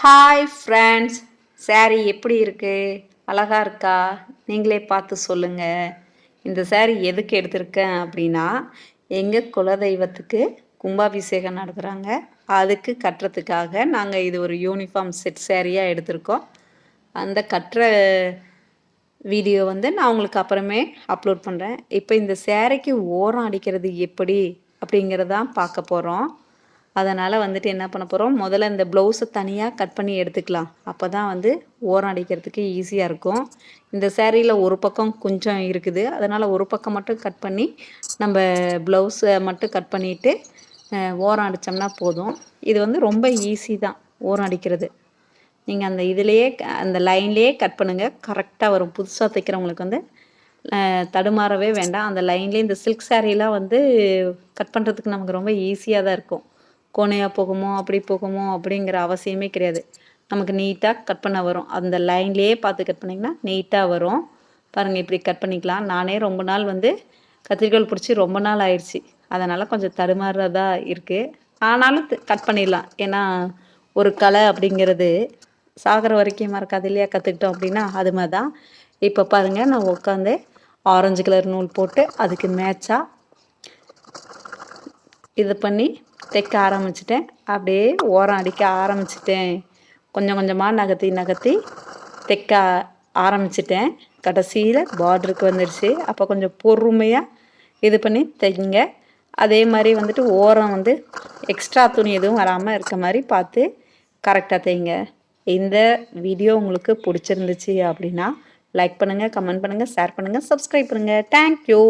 Hi friends saree எப்படி இருக்குது அழகாக இருக்கா? நீங்களே பார்த்து சொல்லுங்கள் இந்த சேரீ எதுக்கு எடுத்திருக்கேன் அப்படின்னா எங்கள் குலதெய்வத்துக்கு கும்பாபிஷேகம் நடத்துகிறாங்க அதுக்கு கட்டுறதுக்காக நாங்கள் இது ஒரு யூனிஃபார்ம் செட் சாரியாக எடுத்திருக்கோம். அந்த கட்டுற வீடியோ வந்து நான் உங்களுக்கு அப்புறமே அப்லோட் பண்ணுறேன் இப்போ இந்த சேரீக்கு ஓரம் அடிக்கிறது எப்படி அப்படிங்கிறதான் பார்க்க போகிறோம் அதனால் வந்துட்டு என்ன பண்ண போகிறோம் முதல்ல இந்த ப்ளவுஸை தனியாக கட் பண்ணி எடுத்துக்கலாம். அப்போ தான் வந்து ஓரம் அடிக்கிறதுக்கு ஈஸியாக இருக்கும். இந்த சேரீயில் ஒரு பக்கம் கொஞ்சம் இருக்குது. அதனால் ஒரு பக்கம் மட்டும் கட் பண்ணி நம்ம ப்ளவுஸை மட்டும் கட் பண்ணிவிட்டு ஓரம் அடித்தோம்னா போதும். இது வந்து ரொம்ப ஈஸி தான் ஓரம் அடிக்கிறது. நீங்கள் அந்த இதுலேயே அந்த லைன்லேயே கட் பண்ணுங்கள் கரெக்டாக வரும். புதுசாக தைக்கிறவங்களுக்கு வந்து தடுமாறவே வேண்டாம். அந்த லைன்லேயே இந்த சில்க் சாரீலாம் வந்து கட் பண்ணுறதுக்கு நமக்கு ரொம்ப ஈஸியாக தான் இருக்கும். கோணையாக போகுமோ அப்படி போகுமோ அப்படிங்கிற அவசியமே கிடையாது. நமக்கு நீட்டாக கட் பண்ண வரும். அந்த லைன்லேயே பார்த்து கட் பண்ணிங்கன்னா நீட்டாக வரும். பாருங்கள் இப்படி கட் பண்ணிக்கலாம். நானே ரொம்ப நாள் வந்து கத்திரிக்கோல் பிடிச்சி ரொம்ப நாள் ஆயிடுச்சு. அதனால் கொஞ்சம் தடுமாறுறதா இருக்குது ஆனாலும் கட் பண்ணிடலாம். ஏன்னா ஒரு கலை அப்படிங்கிறது சாகிற வரைக்கும் மறக்காது இல்லையா? கற்றுக்கிட்டோம் அப்படின்னா அது மாதிரி தான் இப்போ பாருங்கள் நான் உட்காந்து ஆரஞ்சு கலர் நூல் போட்டு அதுக்கு மேட்சாக இது பண்ணி தைக்க ஆரம்பிச்சிட்டேன். அப்படியே ஓரம் அடிக்க ஆரம்பிச்சிட்டேன். கொஞ்சம் கொஞ்சமாக நகர்த்தி நகர்த்தி தைக்க ஆரம்பிச்சிட்டேன். கடைசியில் பார்டருக்கு வந்துடுச்சு. அப்போ கொஞ்சம் பொறுமையாக இது பண்ணி தைங்க அதே மாதிரி வந்துட்டு ஓரம் வந்து எக்ஸ்ட்ரா துணி எதுவும் வராமல் இருக்க மாதிரி பார்த்து கரெக்டாக தைங்க இந்த வீடியோ உங்களுக்கு பிடிச்சிருந்துச்சு அப்படின்னா லைக் பண்ணுங்கள் கமெண்ட் பண்ணுங்கள் ஷேர் பண்ணுங்கள் சப்ஸ்கிரைப் பண்ணுங்கள் தேங்க்யூ